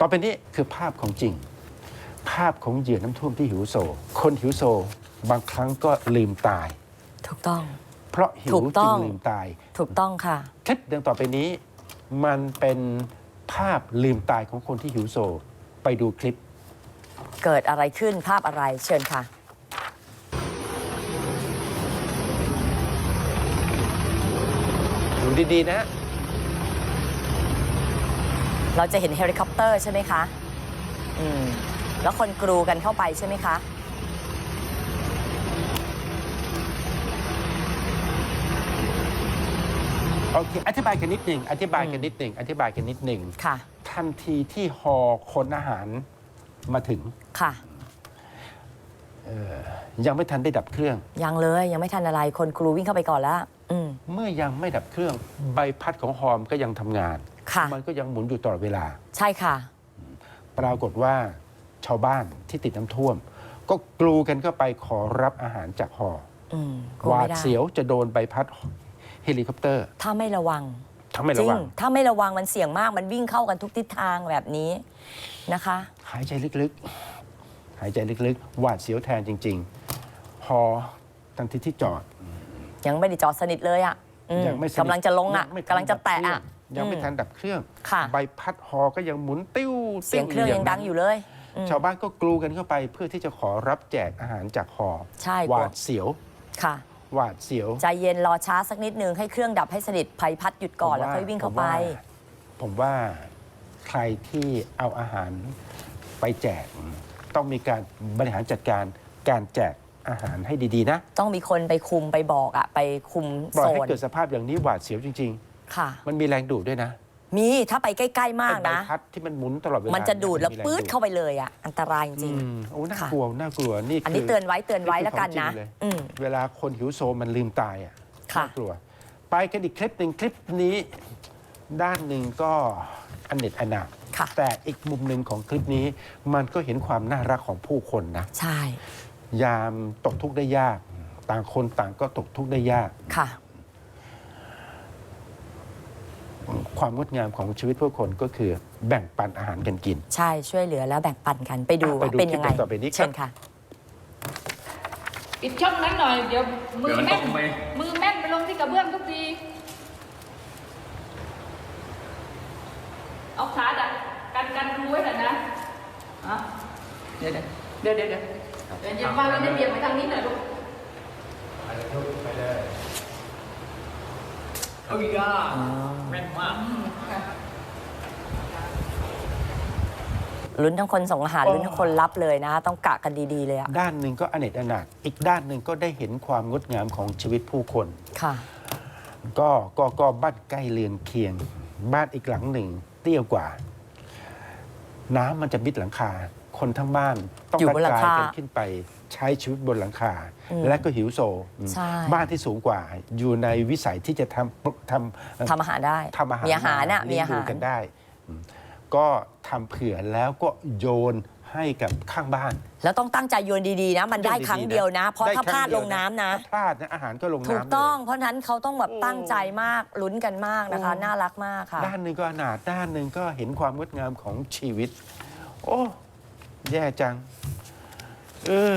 ต่อไปนี้คือภาพของจริง ภาพของเหยื่อน้ำท่วมที่หิวโซ คนหิวโซ บางครั้งก็ลืมตาย ถูกต้อง เพราะหิถูวกต้จึองงลืมตาย ถูกต้องค่ะคลิปดังต่อไปนี้ มันเป็นภาพลืมตายของคนที่หิวโซ ไปดูคลิป เกิดอะไรขึ้นภาพอะไรเชิญค่ะดูดีๆนะ เราจะเห็นเฮลิคอปเตอร์ใช่ไหมคะ อืม แล้วคนกรูกันเข้าไปใช่ไหมคะโอเคอธิบายกันนิดหนึ่งอธิบายกันนิดหนึ่งอธิบายกันนิดหนึ่งค่ะ ทันทีที่ฮอคนอาหารมาถึงค่ะยังไม่ทันได้ดับเครื่อง ยังเลยยังไม่ทันอะไรคนกรูวิ่งเข้าไปก่อนแล้วอืมเมื่อยังไม่ดับเครื่อง ใบพัดของฮอมก็ยังทำงาน ค่ะ มันก็ยังหมุนอยู่ตลอดเวลา ใช่ค่ะ ปรากฏว่าชาวบ้านที่ติดน้ำท่วม ก็กลูกันเข้าไปขอรับอาหารจากฮออืมกลัหวาไม่ดได้เสียวจะโดนใบพัดเฮลิคอปเตอร์ถ้าไม่ระวังทำไม่จระริวังงถ้าไม่ระวังมันเสี่ยงมากมันวิ่งเข้ากันทุกทิศทางแบบนี้นะคะ หายใจลึกๆ หายใจลึกๆ หวาดเสียวแทนจริงๆฮอทันทีที่จอด ยังไม่ได้จอดสนิทเลยอะอืมยังไม่สนิทกำลังจะลงอะยัไม่ทันกำลังจะแตะอะดับเครื่อง ยังไม่อืทันดับเครื่อง ค่ะ ใบพัดฮอก็ยังหมุนติ้วเสียงเครื่องยังดังอยู่เลยอืมชาวบ้านก็กลูกันเข้าไปเพื่อที่จะขอรับแจกอาหารจากฮอใช่ หวาดเสียวค่ะ หวาดเสียวใจเย็นรอช้าสักนิดนึงให้เครื่องดับให้สนิทภัยพัดหยุดก่อนแล้วค่อยวิ่งเข้าไป ผมว่ผมว่าใครที่เอาอาหารไปแจก ต้องมีการบริหารจัดการการแจกอาหารให้ดีๆนะ ต้องมีคนไปคุมไปบอกอะไปคุมปล่อโซยให้น เกิดสภาพอย่างนี้หวาดเสียวจริง ค่ะๆมันมีแรงดูดด้วยนะมีถ้าไปใกล้ ๆ มากไอ้ใบนะ พัดที่มันหมุนตลอดเวลามันจะดูดแล้วมีรงปื๊ดเข้าไปเลยอะอันตรายจริงอืมโอ้น่าค่ะกลัวน่ากลัวนี่อันนี้คื เตือนไว้เตือนไว้คือแล้วกันนะของจริงเลย อืม เวลาคนหิวโซมันลืมตายอะค่ะ น่ากลัว ไปกันอีกคลิปหนึ่งคลิปนี้ ด้านหนึ่งก็อันเน็ตอนาถค่ะ แต่อีกมุมหนึ่งของคลิปนี้ มันก็เห็นความน่ารักของผู้คนนะ ใช่ยามตกทุกข์ได้ยาก ต่างคนต่างก็ตกทุกข์ได้ยาก ค่ะ ความงดงามของชีวิตผู้คนก็คือแบ่งปันอาหารกันกิน ใช่ช่วยเหลือแล้วแบ่งปันกันไปดูอะไปว่าดูเป็นยังไงคลิปต่อไปนี้ครับเชิญค่ะปิดช่องนั้นหน่อย เดี๋ยวมือเดี๋ยวมันแม่นตกลงไปมือแม่นไปลงที่กระเบื้องทุกที เอาขาดักกันกันรูไว้หน่อยนะอะเดี๋ยวเดี๋ยวเดี๋ยวเดี๋ยวเดี๋ยวเดี๋ยวมาไว้ในเบียงไปทางนี้หน่อยลูกเอาอีกอะ แม่นมากลุ้นทั้งคนส่งอาหารลุ้นทั้งคนรับเลยนะ ต้องกะกันดี ๆ เลยอะด้านหนึ่งก็อเนกอนาถอีกด้านหนึ่งก็ได้เห็นความงดงามของชีวิตผู้คน ค่ะ ก็ก็ก็บ้านใกล้เรือนเคียง บ้านอีกหลังหนึ่ง เตี้ยกว่า น้ำมันจะมิดหลังคา คนทั้งบ้านต้องอยู่กบนหลัระงจายคากันขึ้นไปใช้ชีวิตบนหลังคา อืมและก็หิวโซใช่ บ้านที่สูงกว่าอยู่ในวิสัยที่จะทำทำ ทำอาหารได้ทำอาหารมีอาหารน่ะมีเลี้ยงอาดูหารกันได้อืมก็ทำเผื่อแล้วก็โยน ให้กับข้างบ้าน แล้วต้องตั้งใจโยนดีๆนะ มันได้ครั้งเดียวนะ เพราะได้ถ้าคพรั้ลางดเดีลยวงนะน้ำนะ ถ้าพลาดนะอาหารก็ลงน้ำถูกต้อง เลย เพราะฉะนั้นเขาต้องแบบโอ้ตั้งใจมากลุ้นกันมากนะคะโอ้น่ารักมากค่ะ ด้านหนึ่งก็อนาถด้านหนึ่งก็เห็นความงดงามของชีวิต โอ้ แย่จัง เออ